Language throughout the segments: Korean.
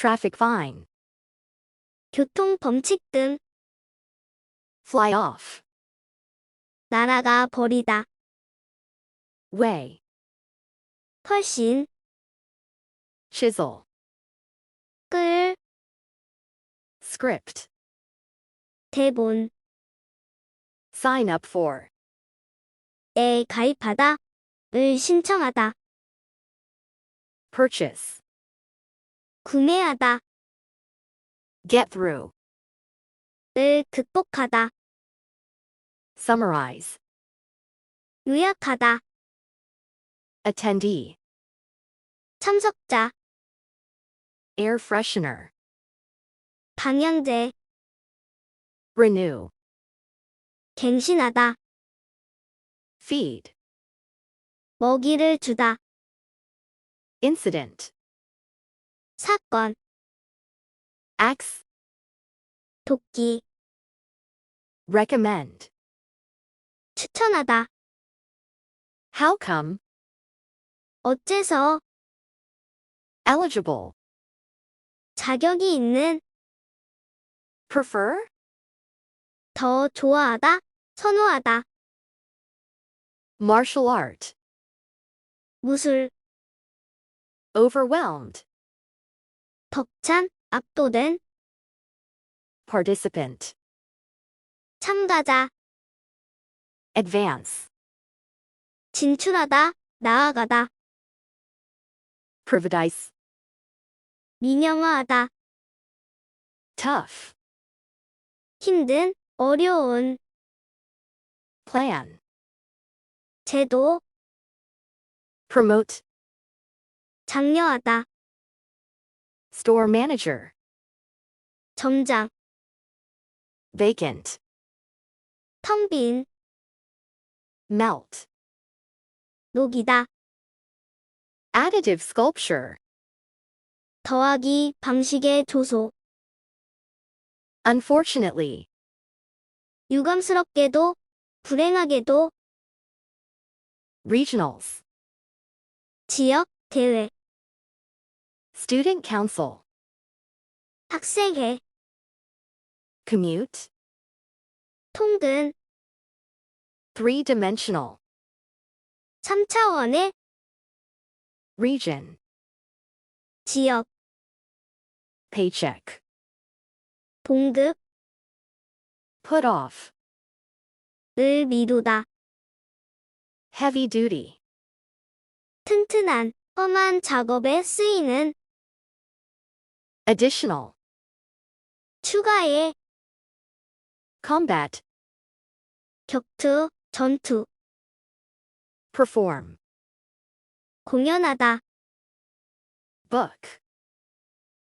traffic fine, 교통 범칙 등 fly off, 날아가 버리다. way, 훨씬 chisel, 끌 script, 대본 sign up for, 에 가입하다 을 신청하다. purchase, 구매하다 get through, 을 극복하다. summarize, 요약하다. attendee, 참석자 air freshener, 방향제 renew, 갱신하다. feed, 먹이를 주다. incident, 사건 axe, 돕기 recommend, 추천하다. how come, 어째서 eligible, 자격이 있는 prefer, 더 좋아하다. 선호하다. martial art, 무술 overwhelmed, 벅찬 압도된 participant, 참가자 advance, 진출하다. 나아가다. privatize, 민영화하다. tough, 힘든 어려운 plan, 제도 promote, 장려하다. Store manager, 점장 vacant, 텅 빈 melt, 녹이다. additive sculpture, 더하기 방식의 조소 unfortunately, 유감스럽게도 불행하게도 regionals, 지역 대회 student council, 학생회 commute, 통근 three-dimensional, 3차원의 region, 지역 paycheck, 봉급 put off, 을 미루다. heavy duty, 튼튼한 험한 작업에 쓰이는 additional, 추가의 combat, 격투 전투 perform, 공연하다 book,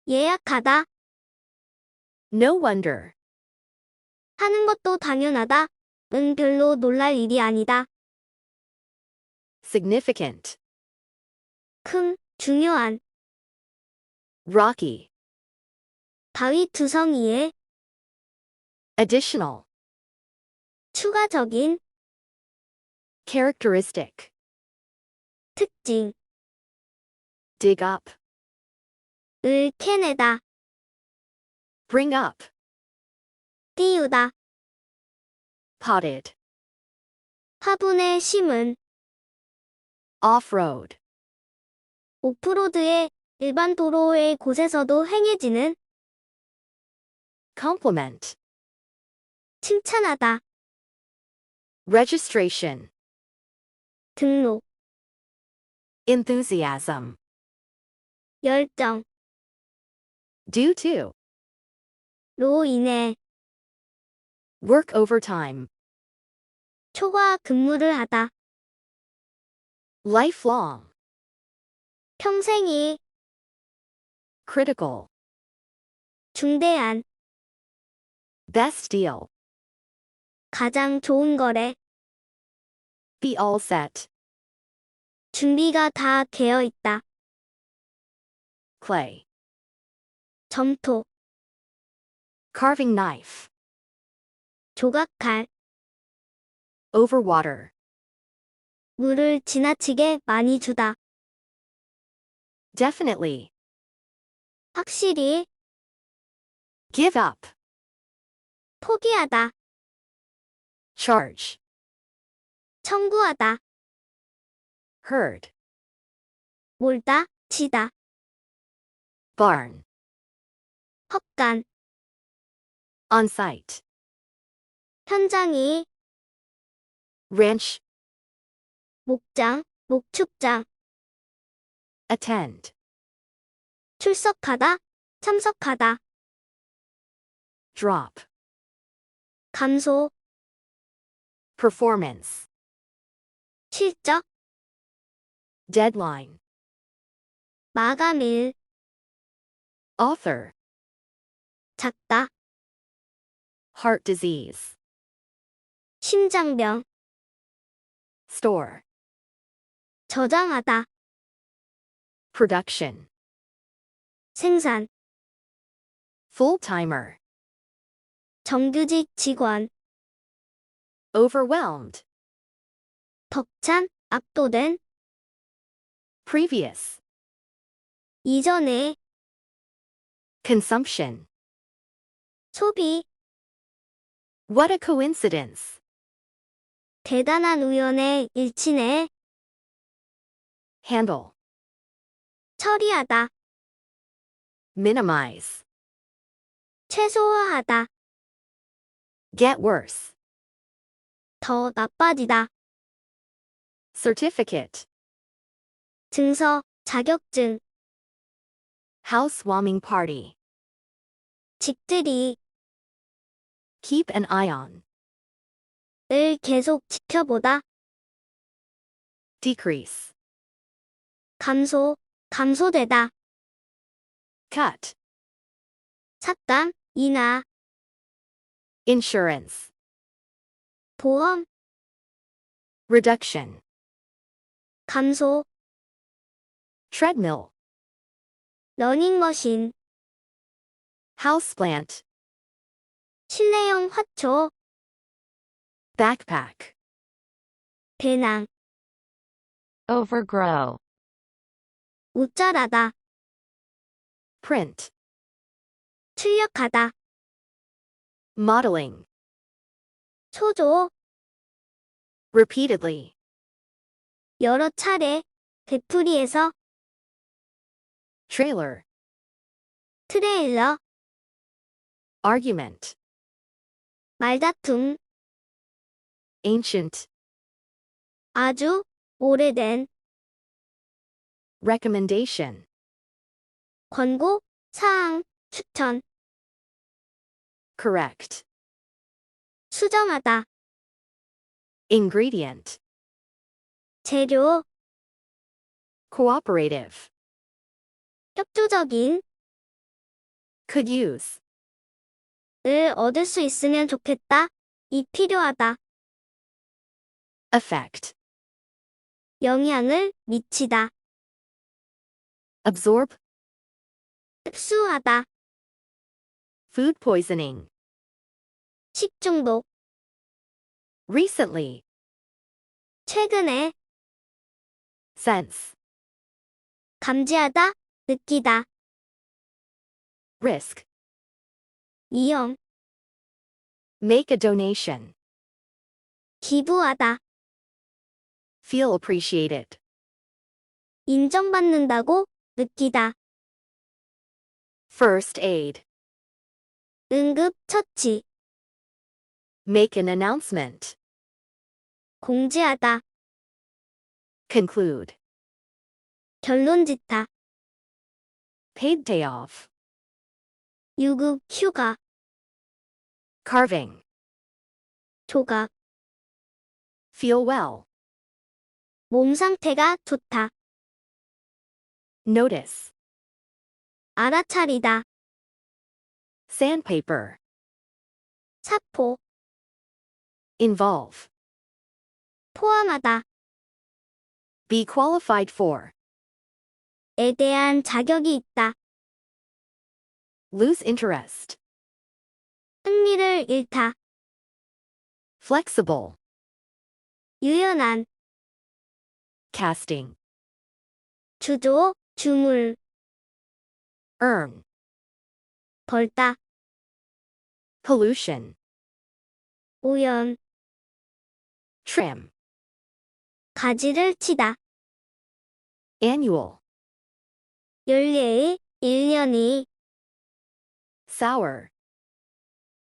예약하다 no wonder, 하는 것도 당연하다. 은 별로 놀랄 일이 아니다. significant, 큰, 중요한, rocky, 바위 두성이의 additional, 추가적인 characteristic, 특징, dig up, 을 캐내다, bring up, 띄우다, potted, 화분에 심은, off-road, 오프로드의 일반 도로의 곳에서도 행해지는 compliment, 칭찬하다, registration, 등록, enthusiasm, 열정, due to, 로 인해 work overtime, 초과 근무를 하다, lifelong, 평생이 critical, 중대한, best deal, 가장 좋은 거래, be all set, 준비가 다 되어 있다, clay, 점토, carving knife, 조각칼, overwater, 물을 지나치게 많이 주다, definitely, 확실히, Give up. 포기하다, Charge. 청구하다, Herd. 몰다, 치다, Barn. 헛간, On site. 현장이, Ranch. 목장, 목축장, Attend. 출석하다, 참석하다, Drop. 감소, Performance. 실적, Deadline. 마감일, Author. 작가, Heart disease. 심장병, Store. 저장하다, Production. 생산, Full timer. 정규직 직원, Overwhelmed. 벅찬, 압도된, Previous. 이전에, Consumption. 소비, What a coincidence. 대단한 우연의 일치네, Handle. 처리하다, Minimize. 최소화하다, Get worse. 더 나빠지다, Certificate. 증서, 자격증, Housewarming party. 직들이, Keep an eye on. 을 계속 지켜보다, Decrease. 감소, 감소되다, Cut. 삭감, 인하, Insurance. 보험, Reduction. 감소, Treadmill. 러닝머신, Houseplant. 실내용 화초, Backpack. 배낭, Overgrow. 웃자라다, Print. 출력하다, Modeling. 초조, Repeatedly. 여러 차례, 되풀이해서, Trailer. 트레일러, Argument. 말다툼, Ancient. 아주, 오래된, Recommendation. 권고, 사항, 추천, Correct. 수정하다, Ingredient. 재료, Cooperative. 협조적인, Could use. 을 얻을 수 있으면 좋겠다, 이 필요하다, Effect. 영향을 미치다, Absorb. 흡수하다, Food poisoning. 식중독, Recently. 최근에, Sense. 감지하다, 느끼다, Risk. 위험, Make a donation. 기부하다, Feel appreciated. 인정받는다고, 느끼다, First aid. 응급 처치, Make an announcement. 공지하다, Conclude. 결론 짓다, Paid day off. 유급 휴가, Carving. 조각, Feel well. 몸 상태가 좋다, Notice. 알아차리다, Sandpaper. 사포, Involve. 포함하다, Be qualified for. 에 대한 자격이 있다, Lose interest. 흥미를 잃다, Flexible. 유연한, Casting. 주조, 주물, earn, 벌다, pollution, 오염, trim, 가지를 치다, annual, 연례의, 1년이, sour,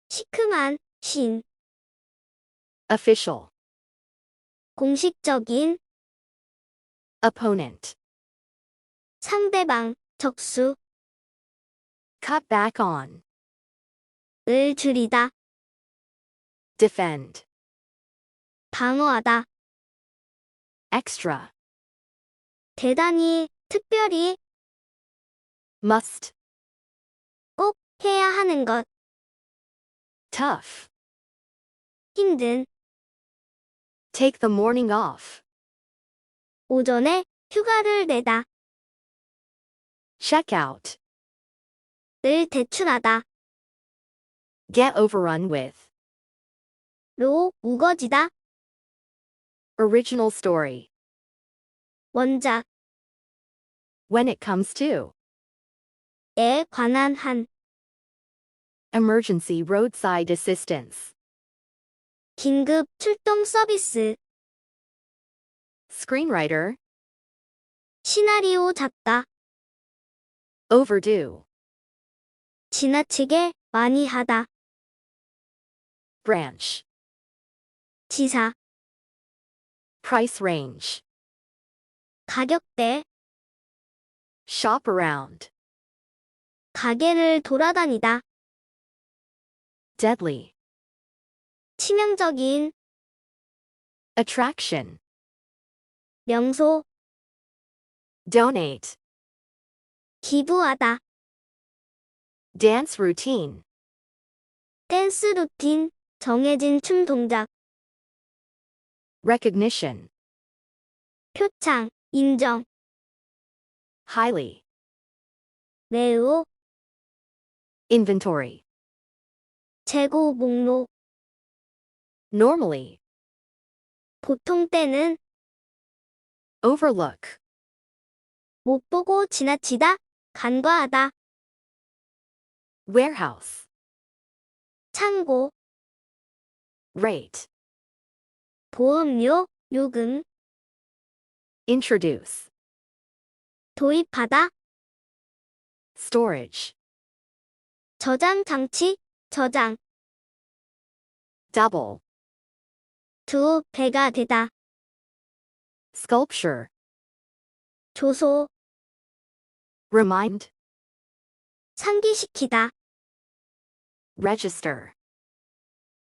시큼한, 신, official, 공식적인, opponent, 상대방, 적수, cut back on, 을 줄이다, defend, 방어하다, extra, 대단히, 특별히, must, 꼭, 해야 하는 것, tough, 힘든, take the morning off, 오전에, 휴가를 내다, check out, 을 대출하다, get overrun with, 로, 우거지다, original story, 원작, when it comes to, 에 관한 한, emergency roadside assistance, 긴급 출동 서비스, screenwriter, 시나리오 작가, overdue, 지나치게, 많이 하다, branch, 지사, Price range, 가격대, shop around, 가게를 돌아다니다, deadly, 치명적인, attraction, 명소, donate, 기부하다, dance routine, 댄스 루틴, 정해진 춤 동작, recognition, 표창, 인정, highly, 매우, inventory, 재고 목록, normally, 보통 때는, overlook, 못 보고 지나치다, 간과하다, warehouse, 창고, rate, 보험료, 요금, introduce, 도입하다, storage, 저장 장치, 저장, double, 두 배가 되다, sculpture, 조소, remind, 상기시키다, register,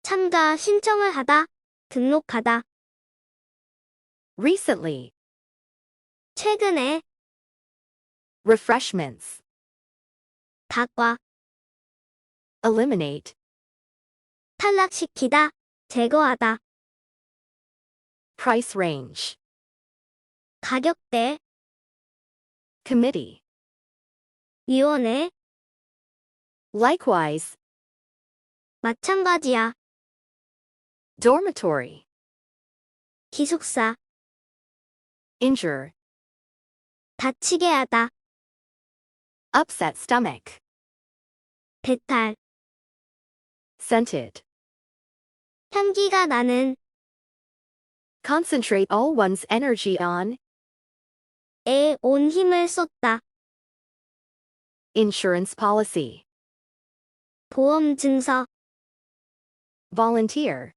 참가 신청을 하다, 등록하다, recently, 최근에, refreshments, 다과, eliminate, 탈락시키다, 제거하다, price range, 가격대, committee, 위원회, likewise, 마찬가지야, dormitory, 기숙사, injure, 다치게 하다, upset stomach, 배탈, scented, 향기가 나는, concentrate all one's energy on, 에 온 힘을 쏟다, insurance policy, 보험 증서, volunteer,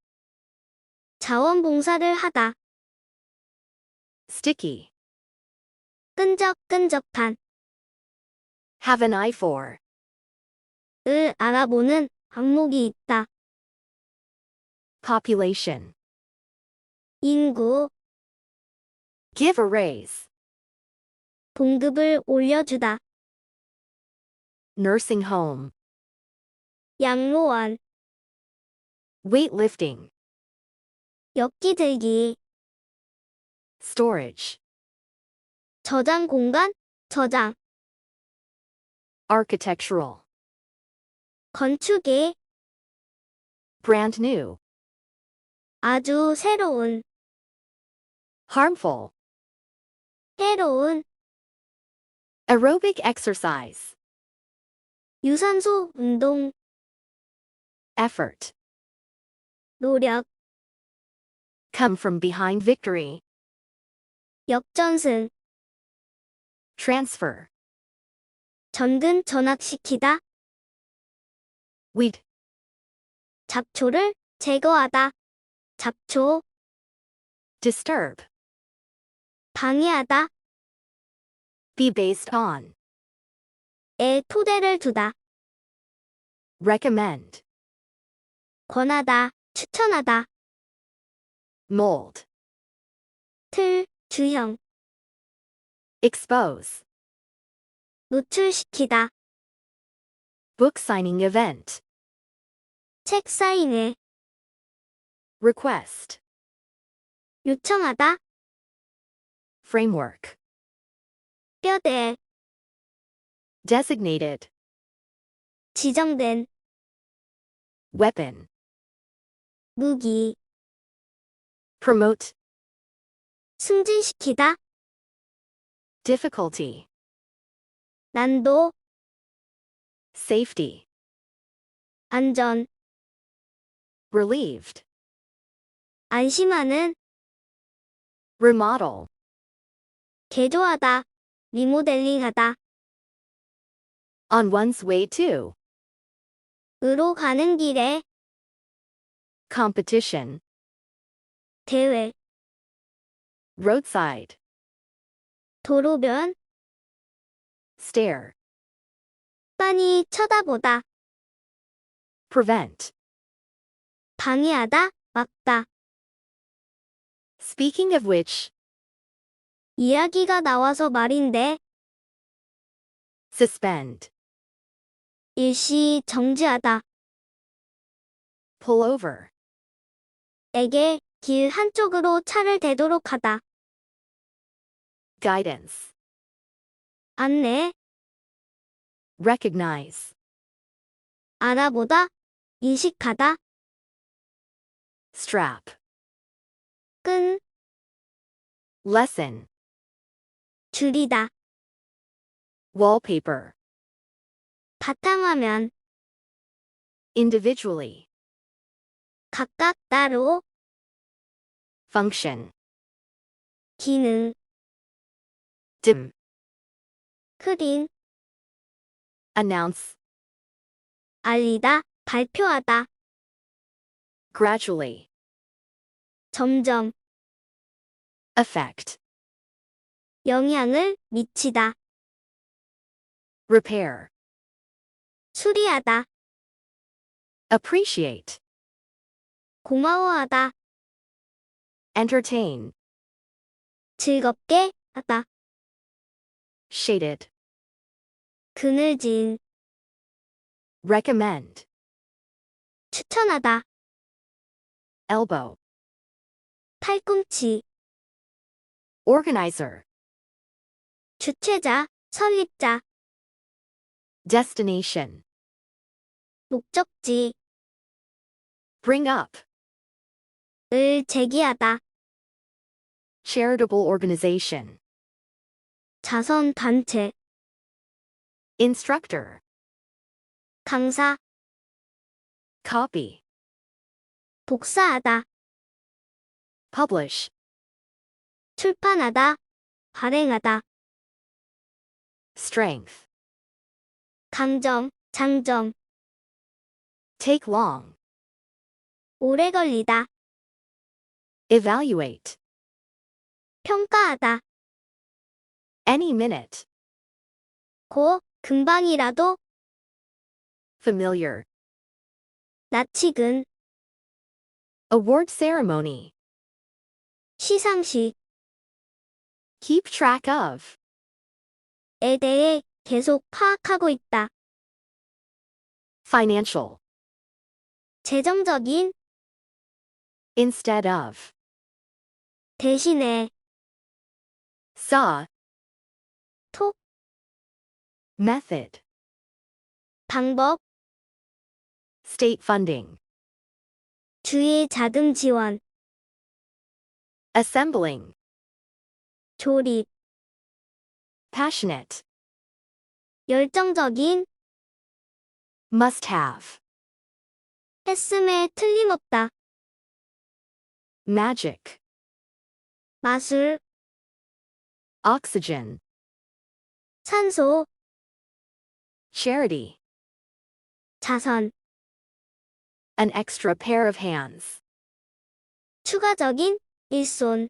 자원봉사를 하다, sticky, 끈적끈적한, have an eye for, 을 알아보는 항목이 있다, population, 인구, give a raise, 봉급을 올려주다, nursing home, 양로원, weightlifting, 엮기 들기, storage, 저장 공간, 저장, architectural, 건축의, brand new, 아주 새로운, harmful, 해로운, aerobic exercise, 유산소 운동, effort, 노력, come from behind victory, 역전승, transfer, 전근 전학시키다, weed, 잡초를 제거하다, 잡초, disturb, 방해하다, be based on, 에 토대를 두다, recommend, 권하다, 추천하다, mold, 틀, 주형, expose, 노출시키다, book signing event, 책 사인회, request, 요청하다, framework, 뼈대, designated, 지정된, weapon, 무기, promote, 승진시키다, difficulty, 난도, safety, 안전, relieved, 안심하는, remodel, 개조하다, 리모델링하다, on one's way to, 으로 가는 길에, competition, 대회, roadside, 도로변, stare, 빤히 쳐다보다, prevent. 방해하다, 막다. Speaking of which, 이야기가 나와서 말인데, suspend, 일시 정지하다, pull over, 에게 길 한쪽으로 차를 대도록 하다, guidance, 안내, recognize, 알아보다, 인식하다, strap, 끈, lesson, 줄이다, wallpaper, 바탕화면, individually, 각각 따로, function, 기능, dim, 크린, announce, 알리다, 발표하다, gradually, 점점, affect, 영향을 미치다, repair, 수리하다, appreciate, 고마워하다, entertain, 즐겁게 하다, shaded, 그늘진, recommend, 추천하다, elbow, 팔꿈치, organizer, 주최자, 설립자, destination, 목적지, bring up, 을 제기하다, charitable organization, 자선 단체, instructor, 강사, copy, 복사하다, publish, 출판하다, 발행하다, strength, 강점, 장점, take long, 오래 걸리다, evaluate, 평가하다, any minute, 고, 금방이라도, familiar, 나치근, award ceremony, 시상식, keep track of, 에 대해 계속 파악하고 있다. financial, 재정적인, instead of, 대신에, saw, 톡, method, 방법, state funding, 주의 자금 지원, assembling, 조립, passionate, 열정적인, Must have. 했음에 틀림없다. Magic. 마술, Oxygen. 산소, Charity. 자선, An extra pair of hands. 추가적인, 일손,